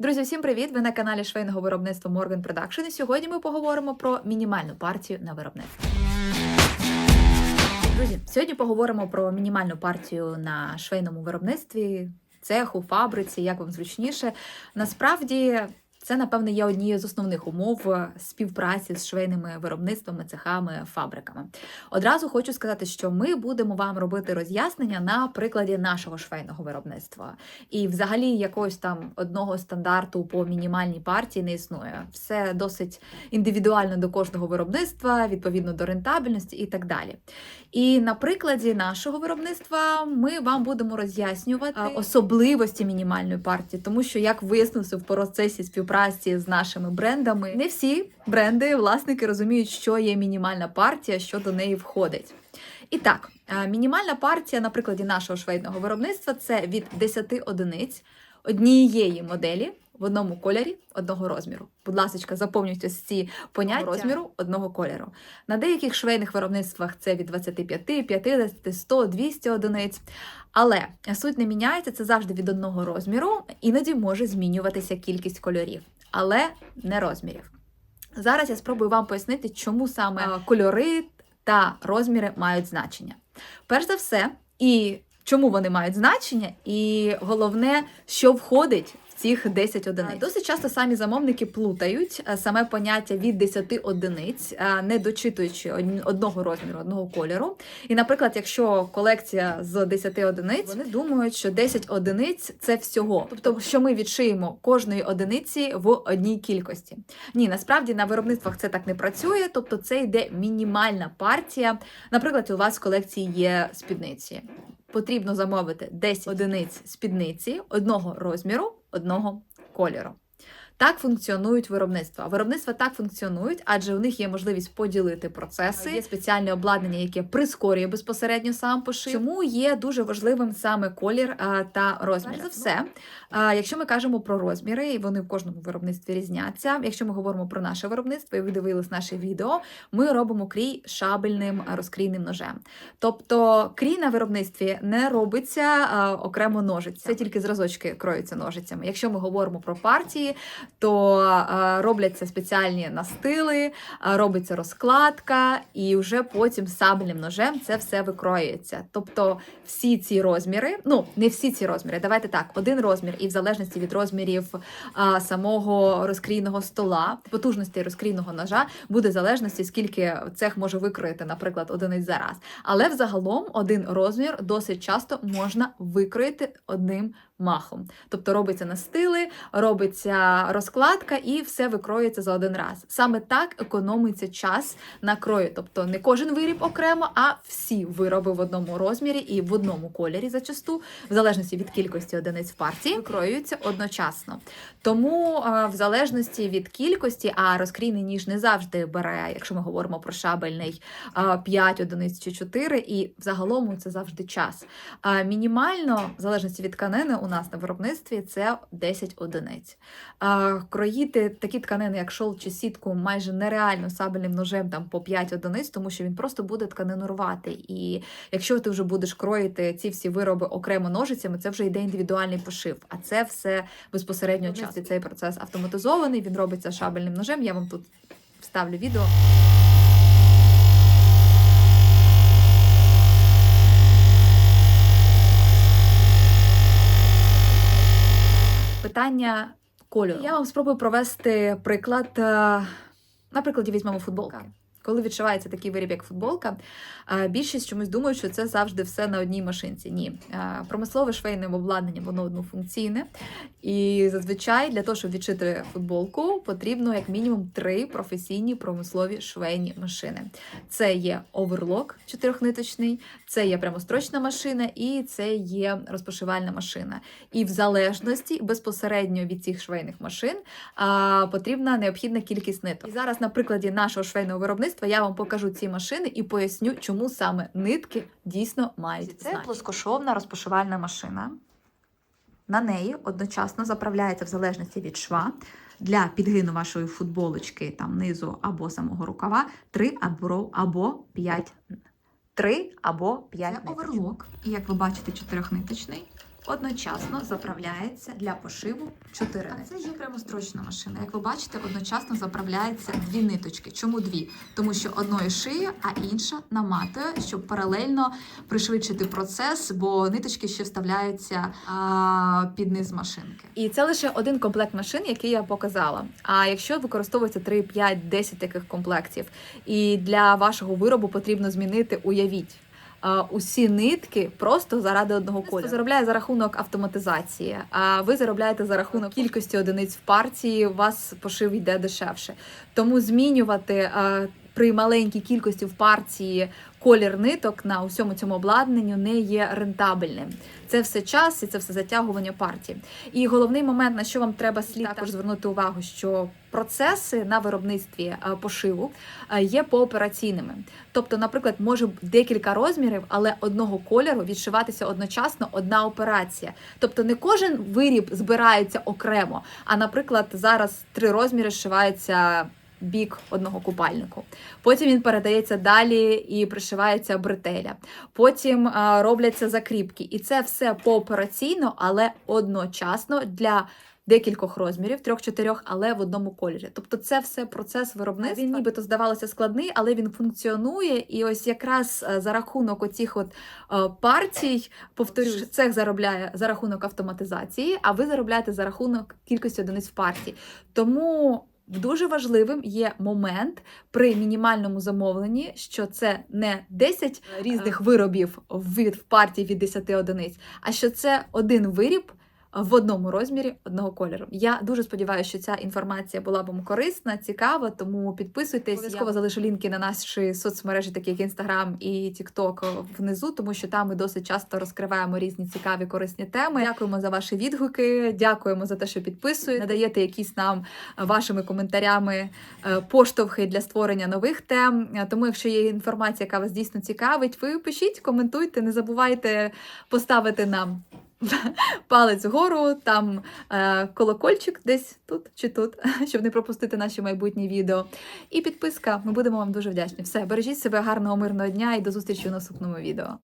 Друзі, всім привіт! Ви на каналі швейного виробництва Morgan Production. І сьогодні ми поговоримо про мінімальну партію на виробництво. Друзі, сьогодні поговоримо про мінімальну партію на швейному виробництві, цеху, фабриці, як вам зручніше. Насправді. Це, напевне, є однією з основних умов співпраці з швейними виробництвами, цехами, фабриками. Одразу хочу сказати, що ми будемо вам робити роз'яснення на прикладі нашого швейного виробництва. І взагалі якогось там одного стандарту по мінімальній партії не існує. Все досить індивідуально до кожного виробництва, відповідно до рентабельності і так далі. І на прикладі нашого виробництва ми вам будемо роз'яснювати особливості мінімальної партії, тому що як вияснилося в процесі співпраці з нашими брендами, не всі бренди, власники розуміють, що є мінімальна партія, що до неї входить. І так, мінімальна партія на прикладі нашого швейного виробництва це від 10 одиниць однієї моделі в одному кольорі одного розміру. Будь ласка, заповнюйте ці поняття розміру одного кольору. На деяких швейних виробництвах це від 25, 50, 100, 200 одиниць. Але суть не міняється, це завжди від одного розміру, іноді може змінюватися кількість кольорів, але не розмірів. Зараз я спробую вам пояснити, чому саме кольори та розміри мають значення. Перш за все, і чому вони мають значення, і головне, що входить цих 10 одиниць. Досить часто самі замовники плутають е, саме поняття від 10 одиниць, е, не дочитуючи одного розміру, одного кольору. І, наприклад, якщо колекція з 10 одиниць, вони думають, що 10 одиниць це всього. Тобто, що ми відшиємо кожної одиниці в одній кількості. Ні, насправді на виробництвах це так не працює, тобто це йде мінімальна партія. Наприклад, у вас в колекції є спідниці. Потрібно замовити 10 одиниць спідниці одного розміру, одного кольору. Так функціонують виробництва. Виробництва так функціонують, адже у них є можливість поділити процеси, є спеціальне обладнання, яке прискорює безпосередньо сам пошив. Чому є дуже важливим саме колір а, та розмір. За все, а, якщо ми кажемо про розміри, і вони в кожному виробництві різняться. Якщо ми говоримо про наше виробництво, і ви дивились наше відео, ми робимо крій шабельним розкрійним ножем. Тобто крій на виробництві не робиться а, окремо ножиця. Це тільки зразочки кроються ножицями. Якщо ми говоримо про партії то робляться спеціальні настили, робиться розкладка, і вже потім сабельним ножем це все викроюється. Тобто всі ці розміри, ну не всі ці розміри, давайте так, один розмір, і в залежності від розмірів самого розкрійного стола, потужності розкрійного ножа, буде залежності, скільки цех може викроїти, наприклад, одиниць за раз. Але взагалом один розмір досить часто можна викроїти одним махом. Тобто робиться настили, робиться розкладка і все викроюється за один раз. Саме так економиться час на крою. Тобто не кожен виріб окремо, а всі вироби в одному розмірі і в одному кольорі зачасту, в залежності від кількості одиниць в партії, викроюються одночасно. Тому, в залежності від кількості, а розкрійний ніж не завжди бере, якщо ми говоримо про шабельний 5 одиниць чи 4, і загалом це завжди час. Мінімально, в залежності від тканини, у нас на виробництві це 10 одиниць. Кроїти такі тканини, як шол чи сітку, майже нереально сабельним ножем там по 5 одиниць, тому що він просто буде тканину рвати. І якщо ти вже будеш кроїти ці всі вироби окремо ножицями, це вже йде індивідуальний пошив. А це все безпосередньо час. Цей процес автоматизований, він робиться шабельним ножем. Я вам тут вставлю відео. Питання кольору. Я вам спробую провести приклад. Наприклад, На прикладі візьмемо футболки. Коли відшивається такий виріб, як футболка, більшість чомусь думають, що це завжди все на одній машинці. Ні, промислове швейне обладнання, воно однофункційне. І зазвичай для того, щоб відшити футболку, потрібно як мінімум три професійні промислові швейні машини. Це є оверлок чотирьохниточний, це є прямострочна машина і це є розпошивальна машина. І в залежності безпосередньо від цих швейних машин потрібна необхідна кількість ниток. І зараз на прикладі нашого швейного виробництва я вам покажу ці машини і поясню, чому саме нитки дійсно мають. Це плоскошовна розпошивальна машина. На неї одночасно заправляється в залежності від шва для підгину вашої футболочки, там низу або самого рукава 3 або, або 5 3 або 5 Це оверлок. І як ви бачите, чотирьохниточний. Одночасно заправляється для пошиву 4 нитки. Це є прямострочна машина. Як ви бачите, одночасно заправляється дві ниточки. Чому дві? Тому що одної шиє, а інша наматує, щоб паралельно пришвидшити процес, бо ниточки ще вставляються а, під низ машинки. І це лише один комплект машин, який я показала. А якщо використовується 3, 5, 10 таких комплектів, і для вашого виробу потрібно змінити, уявіть. Усі нитки просто заради одного кольору. заробляє за рахунок автоматизації. А ви заробляєте за рахунок кількості одиниць в партії. У вас пошив йде дешевше. Тому змінювати при маленькій кількості в партії колір ниток на усьому цьому обладнанню не є рентабельним. Це все час і це все затягування партії. І головний момент, на що вам треба слід також звернути увагу, що процеси на виробництві е, пошиву е, є поопераційними. Тобто, наприклад, може декілька розмірів, але одного кольору відшиватися одночасно одна операція. Тобто не кожен виріб збирається окремо. А, наприклад, зараз три розміри зшиваються бік одного купальнику. Потім він передається далі і пришивається бретеля. Потім е, робляться закріпки. І це все поопераційно, але одночасно для. Декількох розмірів, трьох-чотирьох, але в одному кольорі. Тобто, це все процес виробництва. Він нібито здавалося складний, але він функціонує. І ось якраз е, за рахунок оцих от е, партій, повторюю, цех заробляє за рахунок автоматизації, а ви заробляєте за рахунок кількості одиниць в партії. Тому дуже важливим є момент при мінімальному замовленні, що це не 10 різних виробів від в партії від 10 одиниць, а що це один виріб. В одному розмірі одного кольору. Я дуже сподіваюся, що ця інформація була вам корисна, цікава. Тому підписуйтесь. Обов'язково залишу лінки на наші соцмережі, такі як Instagram і TikTok внизу, тому що там ми досить часто розкриваємо різні цікаві корисні теми. Дякуємо за ваші відгуки. Дякуємо за те, що підписуєте, надаєте якісь нам вашими коментарями е, поштовхи для створення нових тем. Е, Тому, якщо є інформація, яка вас дійсно цікавить, ви пишіть, коментуйте, не забувайте поставити нам палець вгору, там е, колокольчик десь тут чи тут, щоб не пропустити наші майбутні відео. І підписка. Ми будемо вам дуже вдячні. Все, бережіть себе гарного мирного дня і до зустрічі у наступному відео.